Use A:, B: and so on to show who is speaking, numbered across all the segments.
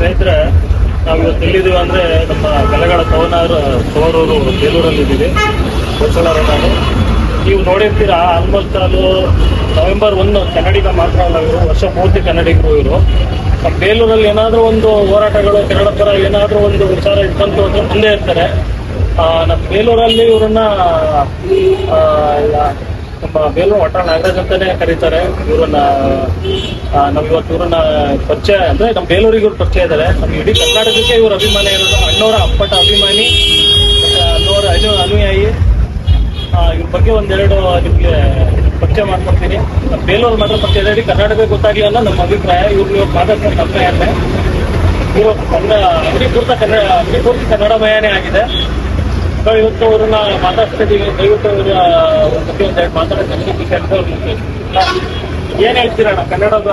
A: ಸ್ನೇಹಿತರೆ, ನಾವು ಇವತ್ತು ಎಲ್ಲಿದ್ದೀವಿ ಅಂದ್ರೆ ನಮ್ಮ ಬೆಳಗಾಡ ತವನಾರ ತವರೂರು ಬೇಲೂರಲ್ಲಿ ಇದ್ದೀವಿ ಹೊಸಳರ ನಾನು ನೀವು ನೋಡಿರ್ತೀರಾ ಆಲ್ಮೋಸ್ಟ್ ಅದು ನವೆಂಬರ್ ಒಂದು ಕನ್ನಡಿಗ ಮಾತ್ರ ಅಲ್ಲ ಇವರು, ವರ್ಷ ಪೂರ್ತಿ ಕನ್ನಡಿಗರು ಇವರು. ನಮ್ಮ ಬೇಲೂರಲ್ಲಿ ಏನಾದರೂ ಒಂದು ಹೋರಾಟಗಳು, ಕನ್ನಡ ಪರ ಏನಾದರೂ ಒಂದು ವಿಚಾರ ಇಟ್ಕೊಂಡು ಅಂದ್ರೆ ಮುಂದೆ ಇರ್ತಾರೆ ನಮ್ಮ ಬೇಲೂರಲ್ಲಿ ಇವರನ್ನ ನಮ್ಮ ಬೇಲೂರು ಒಟ್ಟ ನಾಗರಾಜ್ ಅಂತಾನೆ ಕರೀತಾರೆ. ಇವರನ್ನ ನಮ್ ಇವತ್ತು ಇವ್ರನ್ನ ಪರಿಚಯ ಅಂದ್ರೆ ನಮ್ಮ ಬೇಲೂರಿಗೆ ಇವ್ರು ಪರಿಚಯ ಇದ್ದಾರೆ ನಮ್ಮ ಇಡೀ ಕರ್ನಾಟಕಕ್ಕೆ ಇವ್ರ ಅಭಿಮಾನಿ ಇರೋದು ಅಣ್ಣವರ ಅಪ್ಪಟ ಅಭಿಮಾನಿ ಅನ್ನೋರ ಅನು, ಅನುಯಾಯಿ. ಇವ್ರ ಬಗ್ಗೆ ಒಂದೆರಡು ನಿಮಗೆ ಪರಿಚಯ ಮಾಡ್ಕೊಡ್ತೀನಿ. ನಮ್ಮ ಬೇಲೂರು ಮಾತ್ರ ಪರಿಚಯ ಇದೆ ಇಡೀ ಕರ್ನಾಟಕಕ್ಕೆ ಗೊತ್ತಾಗ್ಲಿ ಅನ್ನೋ ನಮ್ಮ ಅಭಿಪ್ರಾಯ. ಇವ್ರು ಇವ್ರು ಮಾತಾಡ್ತಾರೆ ನಮ್ಮ ಅಂದ್ರೆ ಇವರು ಕನ್ನಡ ಅಗ್ನಿಪೂರ್ತ ಕನ್ನಡ ಅಗ್ನಿಪೂರ್ತಿ ಕನ್ನಡಮಯನೇ ಆಗಿದೆ. ಸೊ ಇವತ್ತು ಅವ್ರನ್ನ ಮಾತಾಡ್ತಿದ್ದೀವಿ ದಯವಿಟ್ಟು ಅವರ ಬಗ್ಗೆ ಒಂದೆರಡು ಮಾತಾಡೋಕೆ ಏನ್ ಹೇಳ್ತೀರಣ್ಣ ಕನ್ನಡದ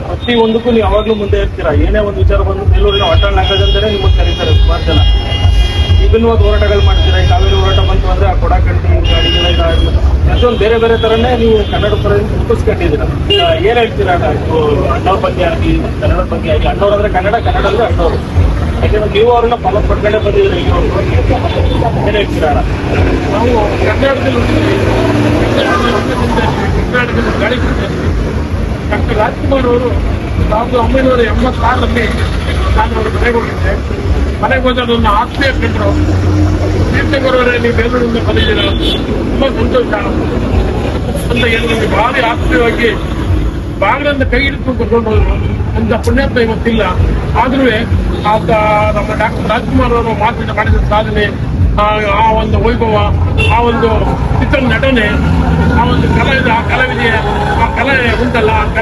A: ಪ್ರತಿ ಒಂದಕ್ಕೂ ನೀವು ಯಾವಾಗ್ಲೂ ಮುಂದೆ ಇರ್ತೀರಾ ಏನೇ ಒಂದು ವಿಚಾರ ಬಂದು ಬೇಲೂರಿನ ಒಟ್ಟಾಳ ನಾಗರಾಜ್ ನಿಮಗೆ ಕರೀತಾರೆ ಸುಮಾರು ಜನ ವಿಭಿನ್ನವಾದ ಹೋರಾಟಗಳು ಮಾಡ್ತೀರಾ? ಈ ಕಾವೇರಿ ಹೋರಾಟ ಬಂತು ಅಂದ್ರೆ ಆ ಕೊಡ ಕಟ್ಟಿ ಅಷ್ಟೊಂದು ಬೇರೆ ಬೇರೆ ತರನೇ ನೀವು ಕನ್ನಡ ಪರ ರೂಪಿಸ್ಕೊಂಡಿದ್ದೀರಾ ಏನ್ ಹೇಳ್ತೀರಾ ಅಣ್ಣವ್ರ ಬಗ್ಗೆ ಆಗಿ ಕನ್ನಡ ಬಗ್ಗೆ ಆಗಿ ಅಣ್ಣವ್ರು ಅಂದ್ರೆ ಕನ್ನಡ ಕನ್ನಡ ಅಂದ್ರೆ ಅಣ್ಣವ್ರು. ಯಾಕಂದ್ರೆ ನೀವು ಅವ್ರನ್ನ ಫಾಲೋ ಪಡ್ಕೊಂಡೇ ಬಂದಿದ್ರೆ ಈಗ ಏನ್ ಹೇಳ್ತೀರಾ
B: ನಾವು ಕರ್ನಾಟಕದಲ್ಲಿ ಕರ್ನಾಟಕದ ಡಾಕ್ಟರ್ ರಾಜ್ಕುಮಾರ್ ಅವರು ಸಾವಿರದ ಒಂಬೈನೂರ ಎಂಬತ್ತಾರರಲ್ಲಿ ನಾನು ಅವ್ರ ಮನೆಗೆ ಒಂದು ಆತ್ಮೀಯ ಕಂಡ್ರು ತೀರ್ಥಗರವರೇ ನೀವು ಬೆಂಗಳೂರಿಂದ ಬಂದಿದ್ದೀರ? ತುಂಬಾ ಸಂತೋಷ. ಅಂತ ಹೇಳಿ ಭಾರಿ ಆತ್ಮೀಯವಾಗಿ ಬಾಗಿಲನ್ನು ಕೈ ಹಿಡಿದು ಕರ್ಕೊಂಡು ಹೋದ್ರು. ಅಂತ ಪುಣ್ಯಾತ್ಮ ಇವತ್ತಿಲ್ಲ. ಆದ್ರೂ ಆತ ನಮ್ಮ ಡಾಕ್ಟರ್ ರಾಜ್ಕುಮಾರ್ ಅವರು ಮಾತಿನ ಮಾಡಿದ ಸಾಧನೆ, ಆ ಒಂದು ವೈಭವ, ಆ ಒಂದು ಚಿತ್ರ ನಟನೆ, ಆ ಒಂದು ಕಲಾವಿದ ಆ ಕಲಾವಿದೆಯ ಆ ಕಲೆ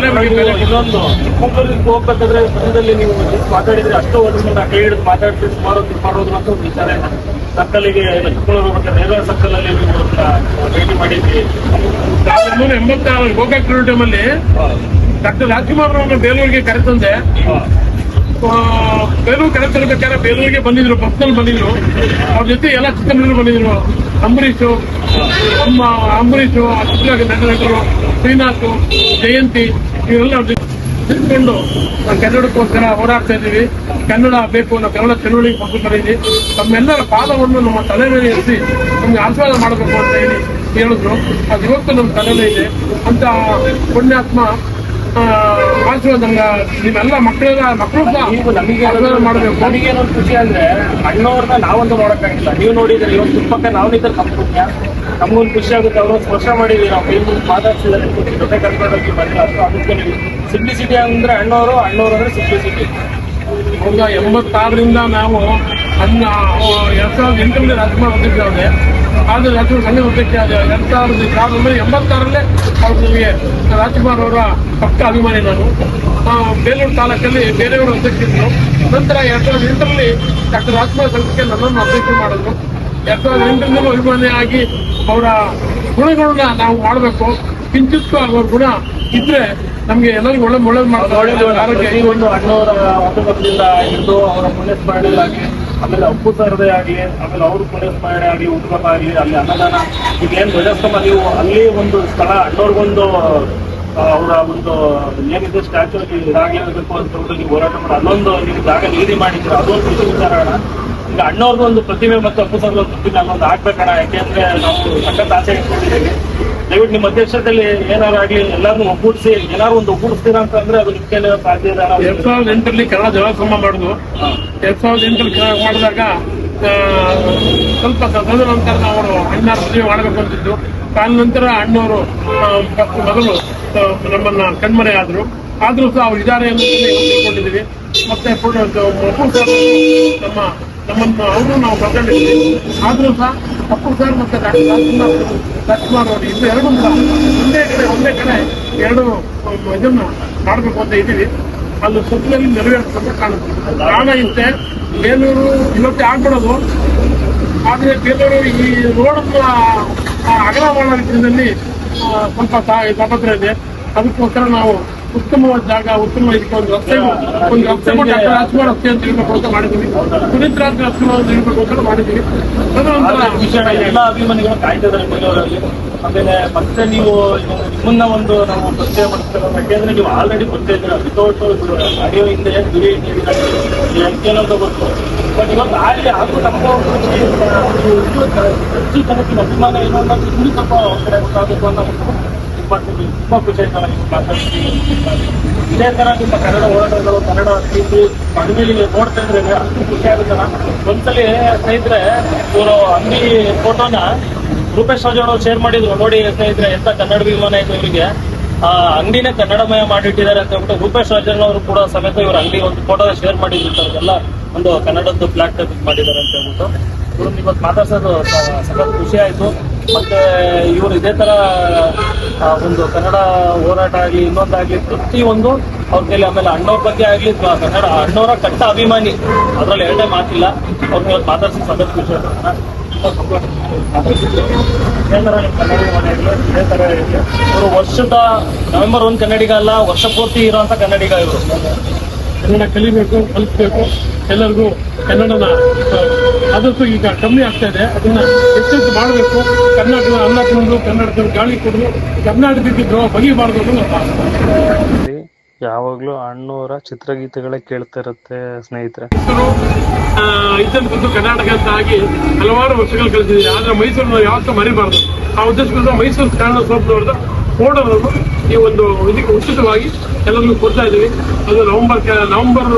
A: ಇನ್ನೊಂದು. ಚಿಕ್ಕಮಗಳೂರಿಗೆ ಹೋಗ್ಬೇಕಾದ್ರೆ ಮಧ್ಯದಲ್ಲಿ ನೀವು ಮಾತಾಡಿದ್ರೆ ಅಷ್ಟು ವರ್ಷದಿಂದ ಕೈ ಹಿಡಿದು ಮಾತಾಡ್ತೀವಿ ಸುಮಾರು ಮಾಡೋದು ಅಂತ ಒಂದು ವಿಚಾರ ಇದೆ. ಸರ್ಕಲ್ಗೆ ಚಿಕ್ಕಮಗಳೂರು ಮತ್ತೆ ನೇರ ಸರ್ಕಲ್ ಅಲ್ಲಿ ನೀವು ಭೇಟಿ ಮಾಡಿದ್ವಿ
B: ಸಾವಿರದ ಒಂಬೈನೂರ ಎಂಬತ್ತಾರು ಗೋಕಾಕ್ ಟೈಮಲ್ಲಿ ಡಾಕ್ಟರ್ ರಾಜ್ಕುಮಾರ್ ಅವರನ್ನು ಬೇಲೂರಿಗೆ ಕರೆತಂದೆ ಬೇಲೂರು ಕರೆತರಬೇಕಾದ್ರೆ ಬೇಲೂರಿಗೆ ಬಂದಿದ್ರು ಬಸ್ನಲ್ಲಿ ಬಂದಿದ್ರು. ಅವ್ರ ಜೊತೆ ಎಲ್ಲ ಚಿಕ್ಕಮಗಳೂರು ಬಂದಿದ್ರು. ಅಂಬರೀಷು ನಮ್ಮ ಅಂಬರೀಷು ಚಿತ್ರ ನಟನಟರು ಶ್ರೀನಾಥ್ ಜಯಂತಿ. ಇವರೆಲ್ಲ ತಿಳ್ಕೊಂಡು ನಾವು ಕನ್ನಡಕ್ಕೋಸ್ಕರ ಹೋರಾಡ್ತಾ ಇದ್ದೀವಿ. ಕನ್ನಡ ಬೇಕು ಅನ್ನೋ ಕನ್ನಡ ಚಳುವಳಿಗೆ ಪಕ್ಷ ಕರೀರಿ ತಮ್ಮೆಲ್ಲರ ಪಾದವನ್ನು ನಮ್ಮ ತಲೆ ಮೇಲೆ ಎತ್ತಿ ನಮ್ಗೆ ಆಶೀರ್ವಾದ ಮಾಡಬೇಕು ಅಂತ ಹೇಳಿ ಹೇಳಿದ್ರು. ಅದು ಇವತ್ತು ನಮ್ಮ ತಲೆಲೇ ಇದೆ. ಅಂತ ಪುಣ್ಯಾತ್ಮ ಆ, ಆಶೀರ್ವಾದ ನಿಮ್ಮೆಲ್ಲ ಮಕ್ಕಳೆಲ್ಲ ಮಕ್ಕಳು
A: ನೀವು ನಮಗೆ
B: ಮಾಡಬೇಕು.
A: ನನಗೇನೊಂದು ಖುಷಿ ಅಂದ್ರೆ ಅಣ್ಣವ್ರನ್ನ ನಾವಂತೂ ನೋಡಕ್ಕಾಗಿಲ್ಲ. ನೀವು ನೋಡಿದ್ರೆ ಇವತ್ತು ಪಕ್ಕ ನಾವು ನಿಂತ ನಮ್ಮ ಪುಣ್ಯ ನಮಗೊಂದು ಖುಷಿ ಆಗುತ್ತೆ ಅವರು ಸ್ಪರ್ಶ ಮಾಡಿದೀವಿ ನಾವು ಕೈ ಮುಗಿದು ಮಾತಾಡ್ಸಿದ್ರೆ ಜೊತೆ ಕರ್ಕೊಂಡೋಗಿ ಬಂದ್ರೆ ಅದು ಅದಕ್ಕೆ ಸಿಂಪ್ಲಿಸಿಟಿ ಅಂದ್ರೆ ಅಣ್ಣವರು ಅಣ್ಣವ್ರು ಅಂದ್ರೆ ಸಿಂಪ್ಲಿಸಿಟಿ
B: ಒಂದು ಎಂಬತ್ತಾರರಿಂದ ನಾವು ಅನ್ನ ಎರಡ್ ಸಾವಿರದ ಎಂಟರಲ್ಲಿ ರಾಜಕುಮಾರ್ ಅಧ್ಯಕ್ಷ ಆದ್ರೆ ರಾಜ್ಯಗಳು ಸಣ್ಣ ಹುದ್ದಕ್ಕೆ ಎರಡ್ ಸಾವಿರದ ಸಾವಿರದ ಒಂಬೈನೂರ ಎಂಬತ್ತಾರಲ್ಲೇ ಅವ್ರು ನಮಗೆ ರಾಜ್ಕುಮಾರ್ ಅವರ ಪಕ್ಕ ಅಭಿಮಾನಿ ನಾನು. ಬೇಲೂರು ತಾಲೂಕಲ್ಲಿ ಬೇರೆಯವರು ಅಧ್ಯಕ್ಷರು ನಂತರ ಎರಡ್ ಸಾವಿರದ ಎಂಟರಲ್ಲಿ ಡಾಕ್ಟರ್ ರಾಜ್ಕುಮಾರ್ ಸಂಘಕ್ಕೆ ನನ್ನನ್ನು ಅಧ್ಯಕ್ಷ ಮಾಡಿದ್ರು. ಎರಡ್ ಸಾವಿರದ ಎಂಟರಿಂದಲೂ ಅಭಿಮಾನಿ ಆಗಿ ಅವರ ಗುಣಗಳನ್ನ ನಾವು ಮಾಡಬೇಕು. ಕಿಂಚಿತ್ತು ಅವ್ರ ಗುಣ ಇದ್ರೆ ನಮ್ಗೆ ಎಲ್ಲರಿಗೂ ಒಳ್ಳೆ ಒಳ್ಳೇದು ಮಾಡೋದು ಆರೋಗ್ಯ
A: ಈ ಒಂದು ಅಣ್ಣವರ ಹಿಡಿದು ಅವರ ಆಗಲಿ ಆಮೇಲೆ ಅಪ್ಪು ಸರ್ದೇ ಆಗಲಿ ಆಮೇಲೆ ಅವ್ರ ಪುಣ್ಯಸ್ಮರಣೆ ಆಗಲಿ ಹುಟ್ಟುಹಬ್ಬ ಆಗಲಿ ಅಲ್ಲಿ ಅನ್ನದಾನ. ಈಗ ಏನ್ ಧ್ವಜಸ್ತಂಭ, ನೀವು ಅಲ್ಲಿ ಒಂದು ಸ್ಥಳ, ಅಣ್ಣವ್ರಿಗೊಂದು ಅವರ ಒಂದು ಏನಿದೆ ಸ್ಟ್ಯಾಚು ಇದಾಗಿರಬೇಕು ಅಂತ ಹೋರಾಟ ಮಾಡಿ, ಅಲ್ಲೊಂದು ನೀವು ಜಾಗ ನೀಡಿ ಮಾಡಿದ್ರೆ ಅದೊಂದು ವಿಚಾರ ಈಗ ಅಣ್ಣವ್ರದ್ದು ಒಂದು ಪ್ರತಿಮೆ ಮತ್ತು ಅಪ್ಪು ಸರ್ದು ಒಂದು ಪ್ರತಿಮೆ ಅಲ್ಲೊಂದು ಹಾಕ್ಬೇಕಣ್ಣ ಯಾಕೆಂದ್ರೆ ನಾವು ಸಖತ್ ಆಸೆ ಇಟ್ಕೊಂಡಿದ್ದೀವಿ. ದಯವಿಟ್ಟು ನಿಮ್ಮ ಅಧ್ಯಕ್ಷತೆಯಲ್ಲಿ ಏನಾರು ಆಗ್ಲಿ ಎಲ್ಲಾರು ಒಗ್ಗೂಡಿಸಿ ಏನಾರು ಒಂದು ಒಗ್ಗೂಡಿಸ್ತೀರಾ ಅಂತ ಅಂದ್ರೆ ಅದು ನಿಮ್ಗೆ ಸಾಧ್ಯ ಇದೆ
B: ಎರಡ್ ಸಾವಿರದ ಎಂಟರಲ್ಲಿ ಕನ್ನಡ ಜಲಸಮ ಮಾಡುದು. ಎರಡ್ ಸಾವಿರದ ಎಂಟರಲ್ಲಿ ಮಾಡಿದಾಗ ಸ್ವಲ್ಪ ಸದನ ನಂತರ ನಾವು ಅಣ್ಣಾರ ಪ್ರತಿಮೆ ಮಾಡಬೇಕು ಅಂತಿದ್ದು ಕಾಲ ನಂತರ ಅಣ್ಣವರು ಮೊದಲು ನಮ್ಮನ್ನ ಕಣ್ಮರೆ ಆದ್ರು. ಆದ್ರೂ ಸಹ ಅವ್ರು ಇದ್ದಾರೆ ಅನ್ನೋದನ್ನ ತಿಳ್ಕೊಂಡಿದ್ದೀವಿ. ಮತ್ತೆ ಸರ್ ನಮ್ಮ ನಮ್ಮನ್ನು ಅವರು ನಾವು ಕರ್ಕೊಂಡಿದ್ದೀವಿ ಆದ್ರೂ ಸಹ ಅಪ್ಪು ಸರ್ ಮತ್ತೆ ಡಾಕ್ಟರ್ ರಾಜ್ಕುಮಾರ್ ಅವರು ಇದು ಎರಡು ಸಹ ಒಂದೇ ಕಡೆ ಒಂದೇ ಕಡೆ ಎರಡು ಇದನ್ನು ಮಾಡಬೇಕು ಅಂತ ಇದ್ದೀವಿ. ಅಲ್ಲಿ ಸುತ್ತಲಲ್ಲಿ ನೆರವೇರಿಸ್ತಂತ ಕಾಣುತ್ತೆ. ಕಾರಣ ಇಂತೆ ಬೇಲೂರು ಇವತ್ತೇ ಆಗ್ಬಿಡೋದು. ಆದ್ರೆ ಬೇಲೂರು ಈ ರೋಡ್ ಅಗಲ ಮಾಡೋ ರೀತಿಯಲ್ಲಿ ಸ್ವಲ್ಪ ತಾಪತ್ರ ಇದೆ. ಅದಕ್ಕೋಸ್ಕರ ನಾವು ಉತ್ತಮವಾದ ಜಾಗ ಉತ್ತಮ ಇದಕ್ಕೆ ಒಂದು ರಸ್ತೆ ಒಂದು ರಸ್ತೆ ಕೊಟ್ಟು ಡಾಕ್ಟರ್ ರಾಜ್ಕುಮಾರ್ ರಸ್ತೆ ಅಂತ ಹೇಳ್ಬೇಕು ಅಂತ ಮಾಡಿದ್ದೀವಿ. ಪುನೀತ್ ರಾಜ್ ರಾಜ್ಕುಮಾರ್ ಅಂತ ಹೇಳ್ಬೇಕು ಅಂತ ಮಾಡಿದ್ದೀವಿ.
A: ಎಲ್ಲ ಅಭಿಮಾನಿಗಳು ಕಾಯ್ತಿದ್ದಾರೆ ಆಮೇಲೆ ಮತ್ತೆ ನೀವು ನಿಮ್ಮನ್ನ ಒಂದು ನಾವು ಪರಿಚಯ ಮಾಡ್ತಾರೆ ಯಾಕೆಂದ್ರೆ ನೀವು ಆಲ್ರೆಡಿ ಬರ್ತಾ ಇದ್ದೀರ. ವಿತೌಟ್ ಆಡಿಯೋ ಹಿಂದೆ ಗುರಿ ಅಂತ ಗೊತ್ತು. ಬಟ್ ಇವತ್ತು ಆಗಲಿ ಹಾಗೂ ನಮ್ಮ ಹೆಚ್ಚು ತನಕ ಅಭಿಮಾನ ಏನು ಅನ್ನೋದು ಇನ್ನೂ ಸ್ವಲ್ಪ ಕಡೆ ಗೊತ್ತಾಗಬೇಕು ಇದು ಮಾಡ್ತೀವಿ ಇಪ್ಪತ್ತು ಮಾತಾಡ್ತೀವಿ ಇದೇ ತರ ನಿಮ್ಮ ಕನ್ನಡ ಹೋರಾಟಗಳು ಕನ್ನಡ ಪ್ರೀತಿ ನೀವು ನೋಡ್ತಾ ಇದ್ರೆ ಖುಷಿ ಆಗುತ್ತಲ್ಲ ಒಂದ್ಸಲಿ ಸ್ನೇಹಿತರೆ, ಇವರು ಅಂಗಡಿ ಫೋಟೋನ ರೂಪೇಶ್ ರಾಜ್ ಅವರು ಶೇರ್ ಮಾಡಿದ್ರು. ನೋಡಿ ಸ್ನೇಹಿತರೆ, ಎಂತ ಕನ್ನಡ ಅಭಿಮಾನ ಇದೆ ಇವರಿಗೆ. ಆ, ಅಂಗಡಿನೇ ಕನ್ನಡಮಯ ಮಾಡಿಟ್ಟಿದ್ದಾರೆ ಅಂತ ಹೇಳ್ಬಿಟ್ಟು ರೂಪೇಶ್ ರಾಜನ್ ಅವರು ಕೂಡ ಸಮೇತ ಇವ್ರ ಅಂಗಡಿ ಒಂದು ಫೋಟೋ ಶೇರ್ ಮಾಡಿದ್ರು ಎಲ್ಲ ಒಂದು ಕನ್ನಡದ್ದು ಫ್ಲಾಟ್ ಮಾಡಿದ್ದಾರೆ ಅಂತ ಹೇಳ್ಬಿಟ್ಟು. ಇವ್ರು ಇವತ್ತು ಮಾತಾಡ್ಸೋದು ಸಖತ್ ಖುಷಿ ಆಯಿತು. ಮತ್ತೆ, ಇವರು ಇದೇ ಥರ ಒಂದು ಕನ್ನಡ ಹೋರಾಟ ಆಗಲಿ ಇನ್ನೊಂದಾಗಲಿ ಪ್ರತಿಯೊಂದು ಅವ್ರ ಕೈಲಿ ಆಮೇಲೆ ಅಣ್ಣವ್ರ ಬಗ್ಗೆ ಆಗಲಿ ಕನ್ನಡ ಅಣ್ಣವರ ಕಟ್ಟ ಅಭಿಮಾನಿ. ಅದರಲ್ಲಿ ಎರಡೇ ಮಾತಿಲ್ಲ. ಅವ್ರನ್ನ ಇವತ್ತು ಮಾತಾಡ್ಸಿ ಸಖತ್ ಖುಷಿ ಆಯ್ತು. ಇದೇ ಥರ ಕನ್ನಡ ಇದೇ ಥರ. ಇವರು ವರ್ಷದ ನವೆಂಬರ್ ಒಂದು ಕನ್ನಡಿಗ ಅಲ್ಲ, ವರ್ಷ ಪೂರ್ತಿ ಇರುವಂತ ಕನ್ನಡಿಗ ಇವರು.
B: ಕನ್ನಡ ಕಲಿಬೇಕು ಕಲಿಸ್ಬೇಕು ಎಲ್ಲರಿಗೂ ಕನ್ನಡನ ಆದಷ್ಟು ಈಗ ಕಮ್ಮಿ ಆಗ್ತಾ ಇದೆ. ಅದನ್ನ ಹೆಚ್ಚೆಚ್ಚು ಮಾಡಬೇಕು. ಕರ್ನಾಟಕದ ಅನ್ನ ತಿಂದು ಕನ್ನಡದ ಗಾಳಿ ಕುಡಿದು ಕರ್ನಾಟಕಕ್ಕೆ ದ್ರೋಹ ಅನ್ನೋದು ಯಾವಾಗಲೂ.
C: ಯಾವಾಗ್ಲೂ ಅಣ್ಣವರ ಚಿತ್ರಗೀತೆಗಳೇ ಕೇಳ್ತಾ ಇರುತ್ತೆ ಸ್ನೇಹಿತರೆ.
B: ಇದನ್ನು ಬಂದು ಕರ್ನಾಟಕ ಅಂತ ಆಗಿ ಹಲವಾರು ವರ್ಷಗಳು ಕಳೆದಿದೆ ಆದ್ರೆ ಮೈಸೂರನ್ನ ಯಾವತ್ತೂ ಮರಿಬಾರ್ದು. ಆ ಉದ್ದೇಶದಿಂದ ಮೈಸೂರು ಕನ್ನಡ ಸ್ವಪ್ನವ್ರದ್ದು ಫೋಟೋವನ್ನು ಈ ಒಂದು ಇದಕ್ಕೆ ಉಚಿತವಾಗಿ ಎಲ್ಲರಿಗೂ ಕೊಡ್ತಾ ಇದ್ದೀವಿ. ಅದು ನವೆಂಬರ್ ನವೆಂಬರ್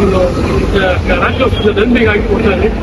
B: ಒಂದು ರಾಜ್ಯೋತ್ಸವದ ನೆನಪಿಗಾಗಿ ಕೊಡ್ತಾ ಇದ್ದೀವಿ.